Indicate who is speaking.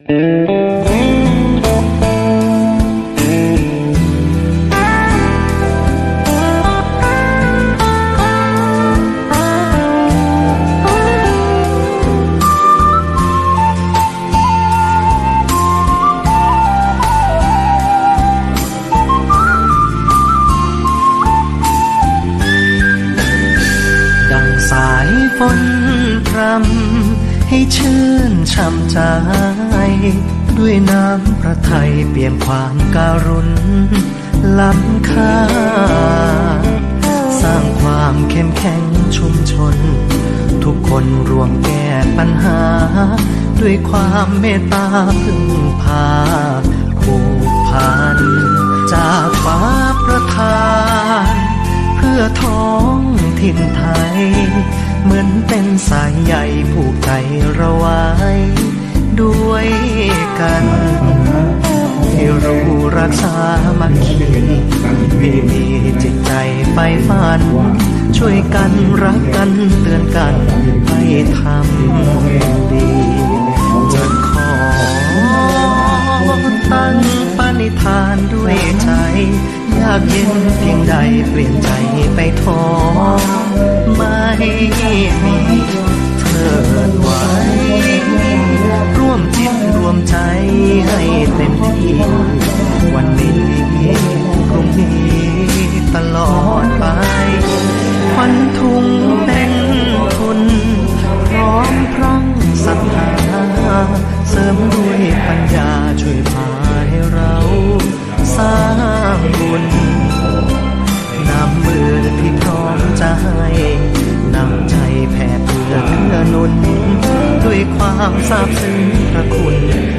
Speaker 1: ดังสายฝนพรำ ให้ชื่นช่ำใจ ด้วยน้ำพระทัยเปี่ยมความการุณล้ำค่า สร้างความเข้มแข็งชุมชน ทุกคนร่วมแก้ปัญหา ด้วยความเมตตาพึ่งพาผูกพันจาก ถิ่นไทย เหมือนเป็นสายใยผูกใจเราไว้ ด้วยกัน ที่รู้รักษามัคคีให้มีจิตใจไฟฝัน ช่วยกันรักกันเตือนกันให้ทำดีจะขอตั้งปณิธานด้วยใจอยากเย็นเพียงใดเปลี่ยนใจไปท้อ เถิดไว้ ร่วมจิตรวมใจให้เต็มที่ วันนี้พรุ่งนี้ตลอดไปควันทุงเป็นทุน พร้อมพรั่งศรัทธาเสริมด้วยปัญ ด้วยความซาบซึ้งพระคุณ